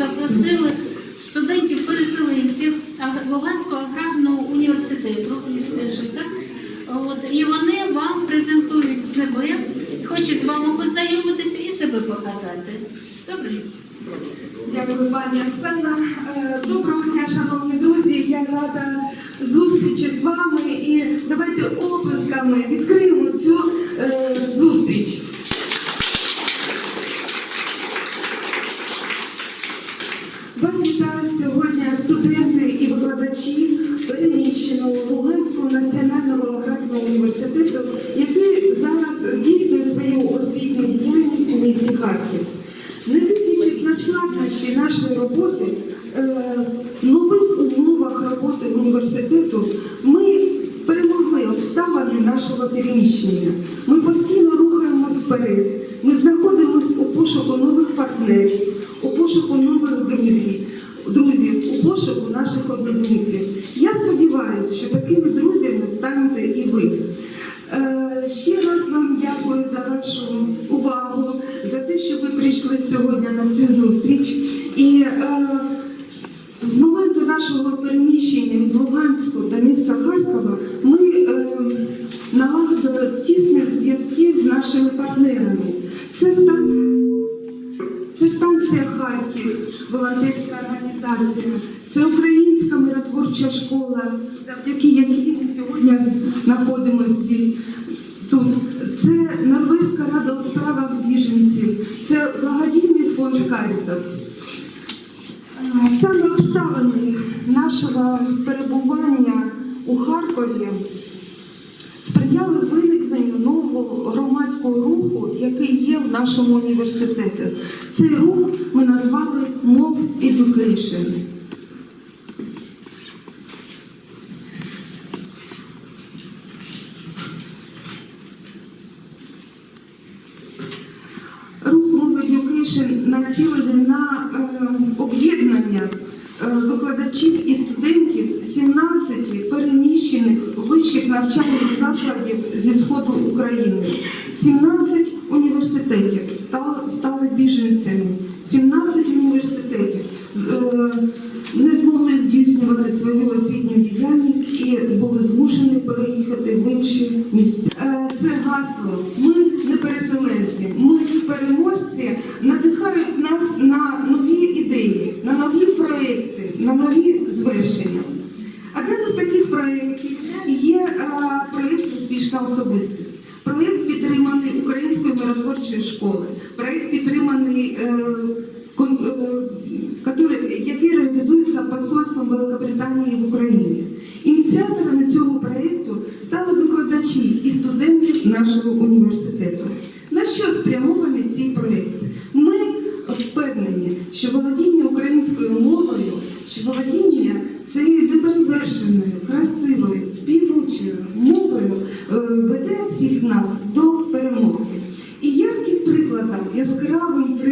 запросили студентів-переселенців Луганського аграрного університету. От, і вони вам презентують себе, хочуть з вами познайомитися і себе показати. Добре? Дякую, пані Оксана. Е, Доброго дня, шановні друзі. Я рада зустрічі з вами. І давайте оплесками відкриємо цю е, зустріч. Вас вітають сьогодні студенти і викладачі переміщеного Луганського національного аграрного університету, який зараз здійснює свою освітню діяльність у місті Харків. Не дивлячись на складнощі нашої роботи, е, в нових умовах роботи університету, ми перемогли обставини нашого переміщення. Ми постійно Саме обставини нашого перебування у Харкові сприяли виникненню нового громадського руху, який є в нашому університеті. Цей рух ми назвали Мов Education. Свою освітню діяльність і були змушені переїхати в інші місця. Е, Це гасло. Ми не переселенці, ми переможці надихають нас на нові ідеї, на нові проекти, на нові звершення. Один із таких проєктів є е, проєкт Успішна особистість. Проєкт підтриманий Українською миротворчою школою. Проєкт підтриманий, е, кон- е, который- який реалізується посольством Великобританії в Україні. Ініціаторами цього проєкту стали викладачі і студенти нашого університету. На що спрямований цей проєкт? Ми впевнені, що володіння українською мовою, що володіння цією неперевершеною, красивою, співучою мовою е, веде всіх нас до перемоги. І ярким прикладом, яскравим прикладом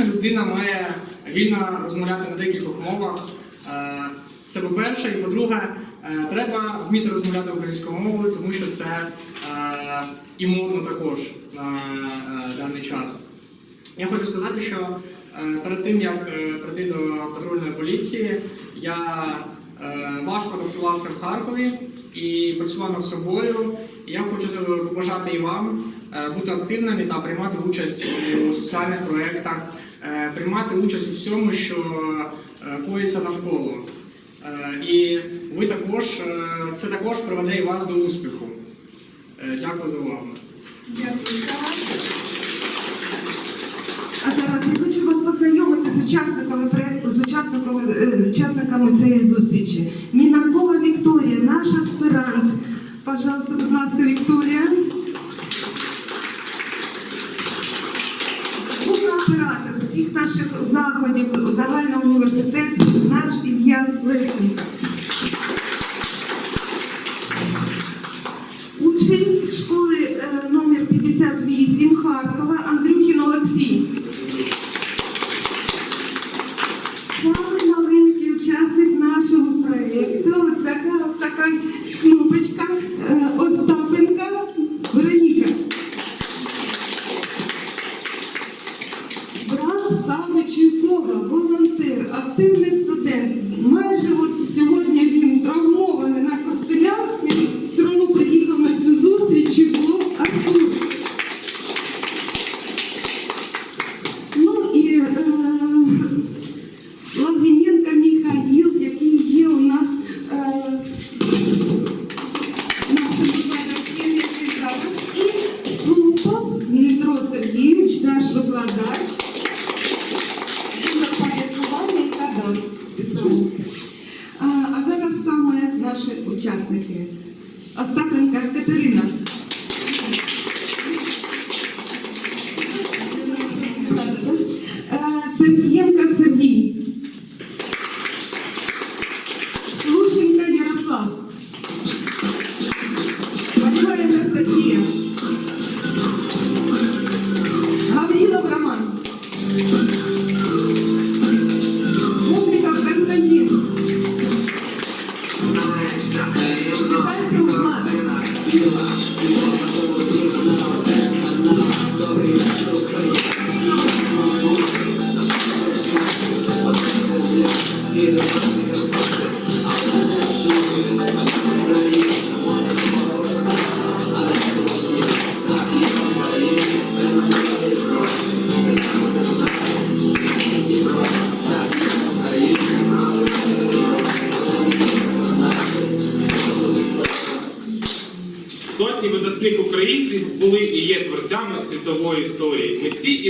успішна людина має вільно розмовляти на декількох мовах. Е, Це по-перше, і по-друге, е, треба вміти розмовляти українською мовою, тому що це е, і модно також на даний час. Я хочу сказати, що перед тим як прийти до патрульної поліції, я важко адаптувався в Харкові і працював над собою. Я хочу побажати і вам бути активними та приймати участь у соціальних проєктах, приймати участь у всьому, що е, коїться навколо. Е, І ви також е, це також приведе і вас до успіху. Е, Дякую за увагу. Дякую. А зараз я хочу вас познайомити з учасниками проєкту, з учасниками, е, учасниками цієї зустрічі. Мінакова Вікторія, наш аспірант. Пожалуйста, будь ласка, Вікторія.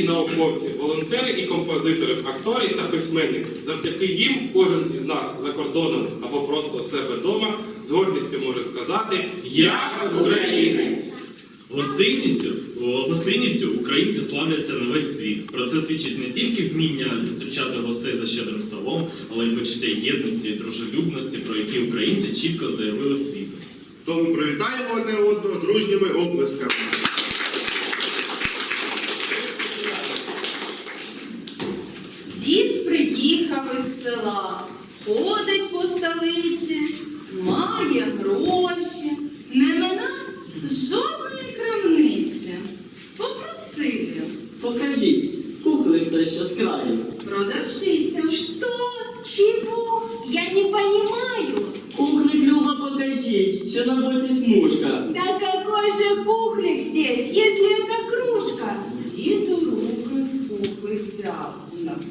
І науковці, волонтери і композитори, актори та письменники. Завдяки їм кожен із нас за кордоном або просто у себе вдома з гордістю може сказати Я українець. Гостинницю, о, гостинністю українці славляться на весь світ. Про це свідчить не тільки вміння зустрічати гостей за щедрим столом, але й почуття єдності і дружелюбності, про які українці чітко заявили світу. Тому привітаємо одне одного дружніми оплесками.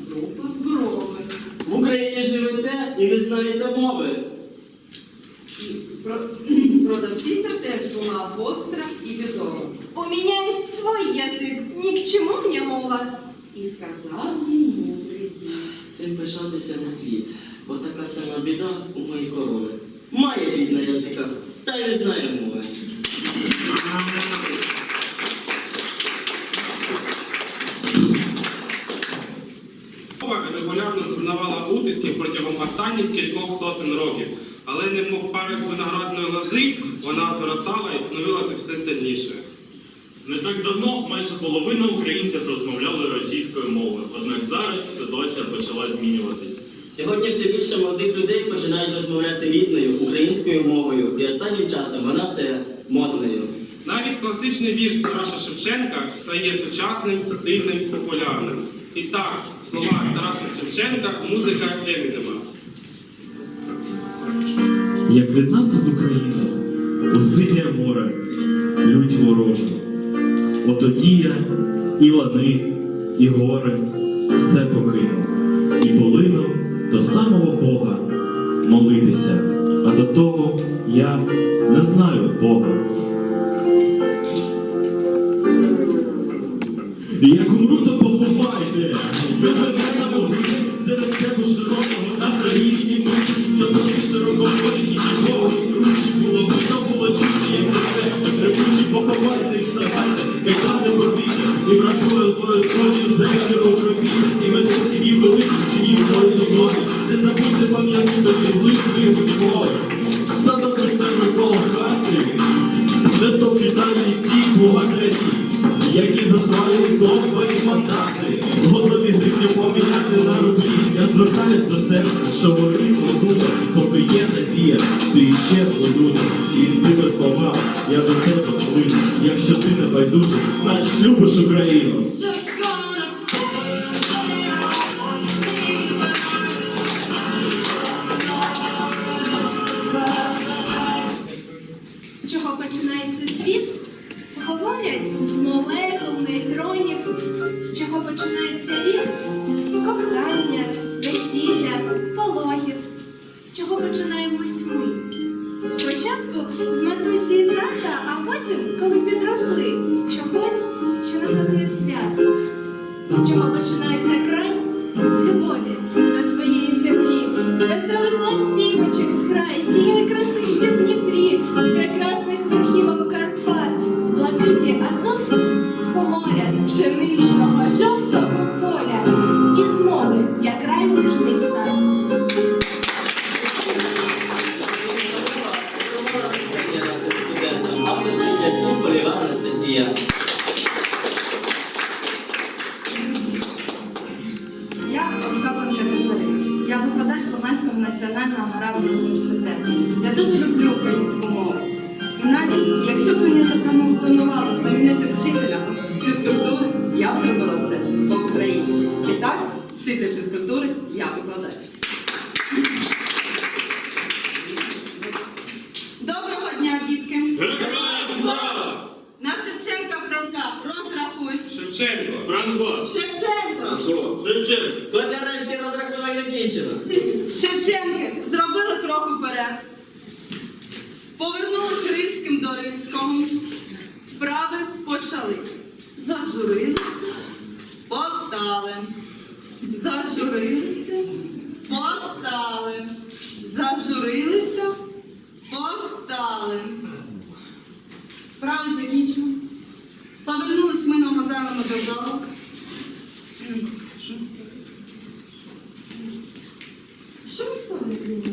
Насупив брови. В Україні живете і не знаєте мови. І про- Продавщиця теж була гостра і бідова. У меня есть свой язык, ни к чему мне мова. І сказав їй мудрий дід. Цим пишатися не слід, бо така сама біда у моїй корови. Має бідна язика, та й не знає мови. Останніх кількох сотень років, але немов пари з виноградної лози, вона виростала і становилася все сильніше. Не так давно майже половина українців розмовляли російською мовою, однак зараз ситуація почала змінюватися. Сьогодні все більше молодих людей починають розмовляти рідною українською мовою, і останнім часом вона стає модною. Навіть класичний вірш Тараса Шевченка стає сучасним, стильним, популярним. І так, слова Тараса Шевченка, музика Емінема. Як від нас з України у синє море лють ворожу. Отоді я і лани, і гори все покинув, і полинув до самого Бога молитися, а до того я не знаю Бога. Як умру, то поховайте, розброють злочин, за їх не очі, і мене сім'ї великі сім'ї народні ноги. Не забудьте пам'ятати злих своїх слов. Садок пристане коло хати, не стовчитані ті богатирі, які за свої довго і мандати, готові гривню поміняти на рублі. Я звертаюсь до серця, що вони кладуть, поки є надія, ти ще кладуть. І з тими словами я до тебе коли, якщо ти не байдужий, значить любиш. починаємось ми. Спочатку з матусі і тата, а потім, коли підросли, з чогось, що нагадує свято, з чого починається край з любові до своєї землі, з веселих ластівочок з край, з тієї краси, що в Дніпрі, з прекрасних верхівок Карпат, з блакиті Азовських моря, з пшеничного жовтого поля, і з мови, як рай міжний. вчитель фізкультури, я викладач. completely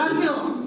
Разом.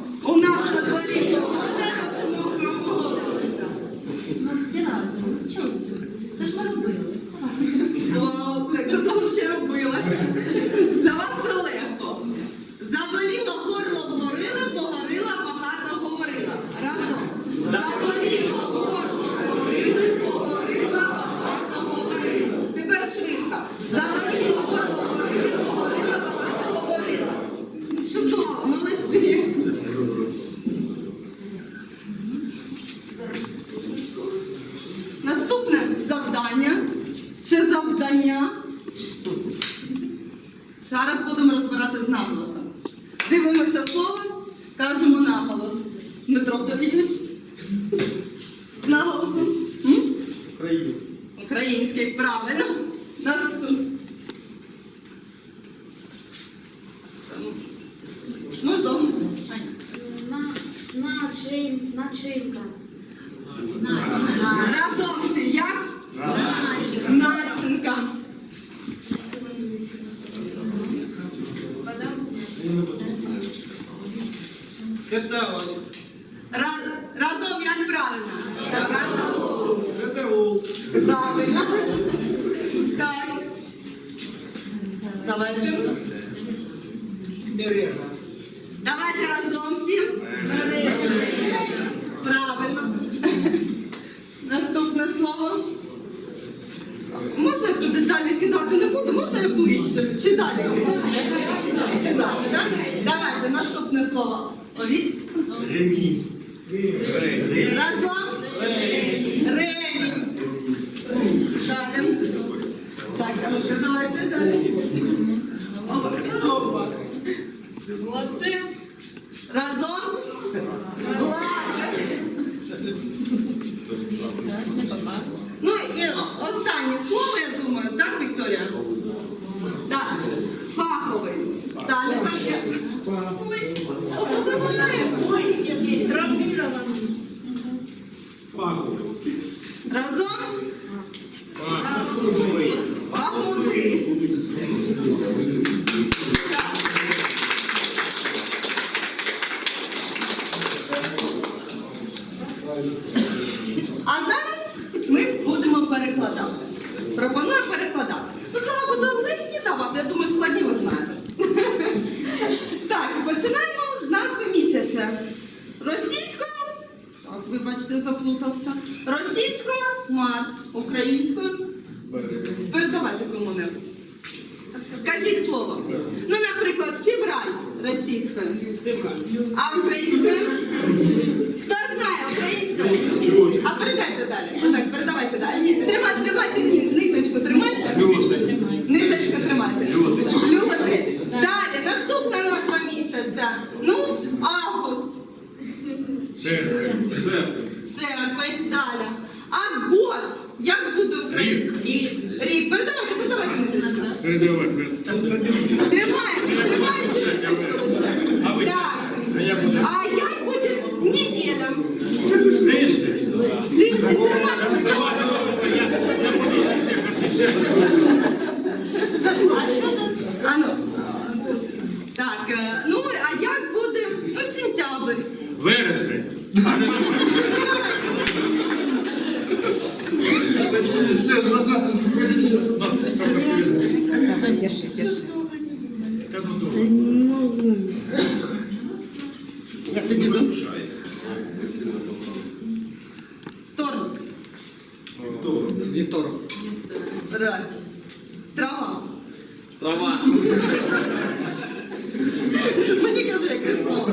Український. Український, правильно. Наступний. Ну, добре. Е, Начинка. Наступне слово. Овід? Ремінь. Разом? Ремінь. Шарим. Так, а ну-ка, давайте далі. Опа. Молодці. Разом? Ладно. Ну і останнє слово, я думаю, так, Вікторія? Так. Фаховий. Далі. Разом? Фаховий. А зараз ми будемо перекладати. Пропоную перекладати. Ну, слава буду легкі давати, я думаю, складні ви знаєте. Так, починаємо з назви місяця. Російською, так, вибачте, заплутався. Російською мат, українською. Передавайте кому-небудь. Кажіть слово. Ну, наприклад, февраль російською. А українською? Хто знає українською? А передайте далі. Так, передавайте далі. Тримайте, тримайте ні, ниточку, тримайте. Ниточку тримайте. Люди. Далі, наступна назва місяця. Ну, август. Серпень. Далі. А год. Як буде українською? Рік. Передавайте, передавайте ниточку. Тримаєш, тримаєш ниточку лише. Так. А як буде неділя? Тиждень. Тиждень тримайте. А ну. Так, е, ну а як буде ну, сентябрь? Вересень. Вторник. Вівторок. Так. Трава. Трава. Мені каже, яке слово.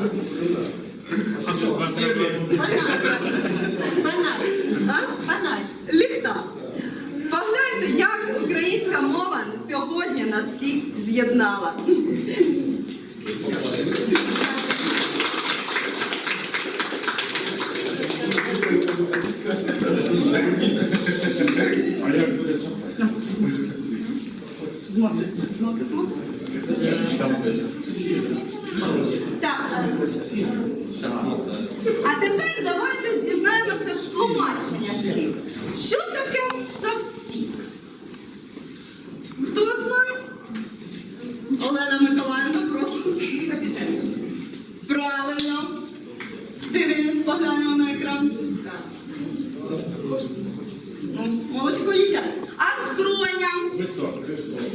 Фонарь. Ліхта. Погляньте, як українська мова сьогодні нас всіх з'єднала. Так. А тепер давайте дізнаємося ж тлумачення слів. Що таке савці? Хто знає? Олена Миколаївна, прошу. Правильно. Дивись, поглянемо на екран. Ну, молочко їдять. А скроня? Правильно,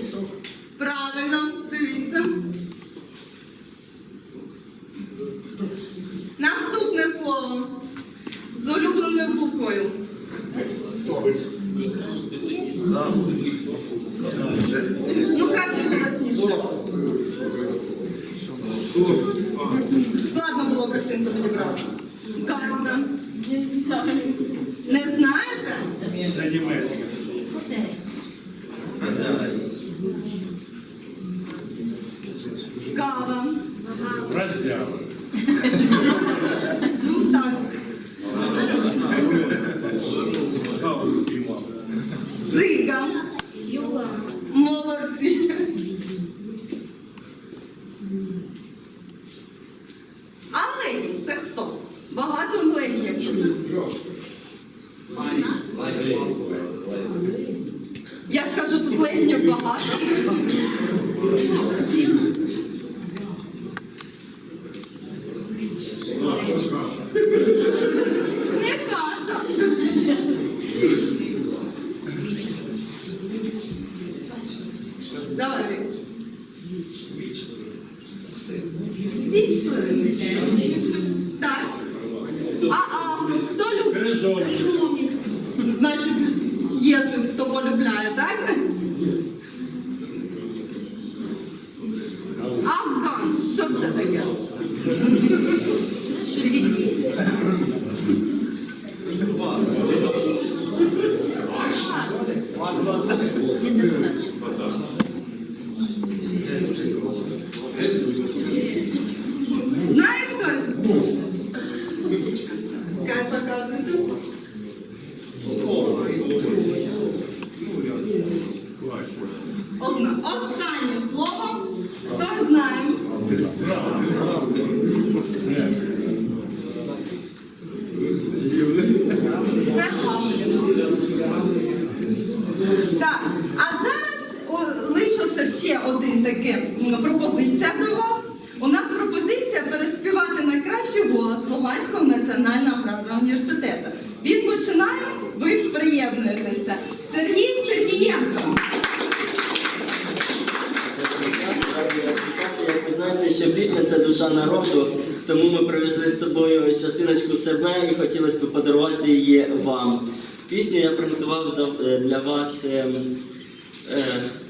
А лені це хто? Багато Ленінів. Я ж кажу, тут Ленінів багато. Я не знаю. Знає хтось? Як показуєте? Одне. Останнє слово. Хто знає? Це гамлін. Так, а зараз о, лишився ще один таке м, пропозиція до вас. У нас пропозиція переспівати найкращий голос Луганського національного аграрного університету. Він починає, ви приєднуєтеся. Сергій Сергієнко. Як ви знаєте, що пісня це душа народу, тому ми привезли з собою частиночку себе і хотілося б подарувати її вам. Пісню я приготував е, для вас, ем, е,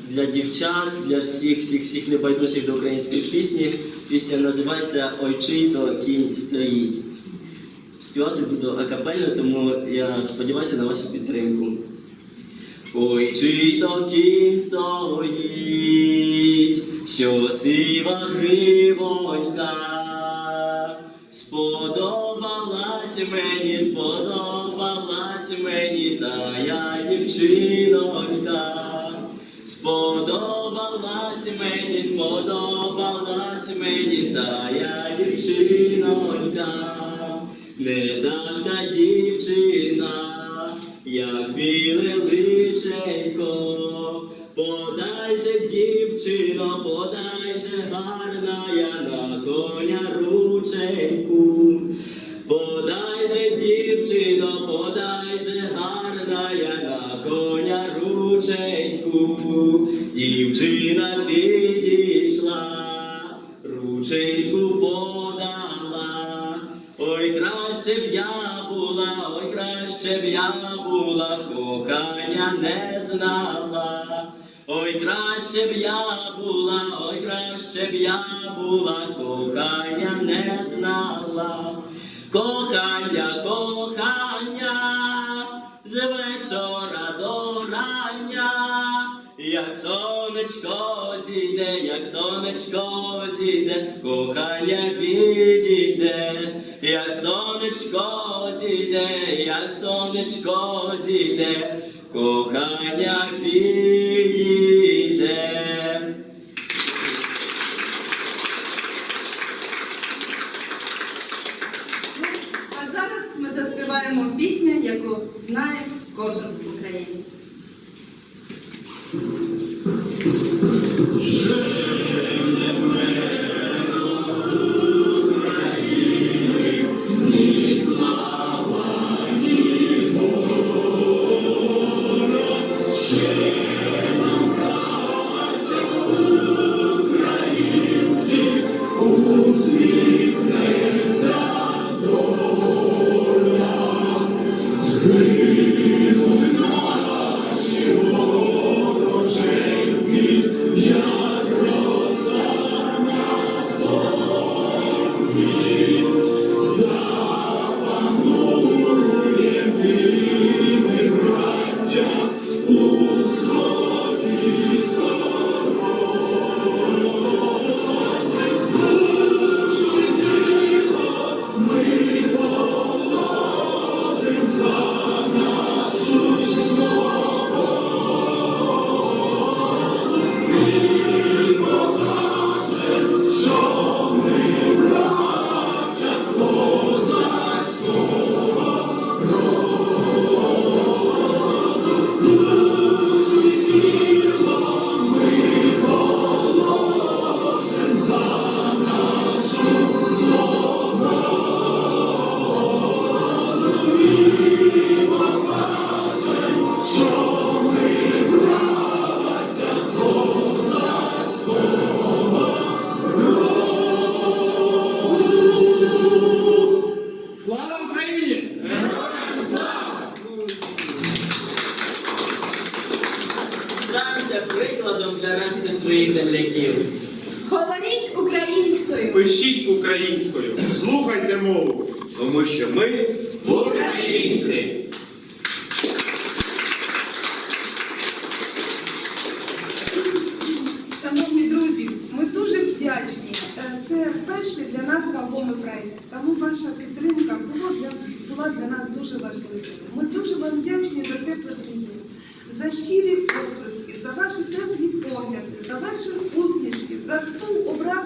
для дівчат, для всіх, всіх, всіх небайдужих до української пісні. Пісня називається Ой чий то кінь стоїть. Співати буду акапельно, тому я сподіваюся на вашу підтримку. Ой, чий то кінь стоїть, що сива гривонька, сподобалась мені, сподобалась мені тая дівчинонька, сподобалась мені, сподобалась мені тая дівчинонька, не так та дівчина як біле гарна я на коня була, кохання не знала. Кохання, кохання, з вечора до рання. Як сонечко зійде, як сонечко зійде, кохання підійде, як сонечко зійде, як сонечко зійде, кохання підійде. А зараз ми заспіваємо пісню, яку знає кожен українець. Нас вагомий проєкт. Тому ваша підтримка була для, була для нас дуже важливою. Ми дуже вам вдячні за тепле прийом, за щирі оплески, за ваші теплі погляди, за ваші усмішки, за ту обратну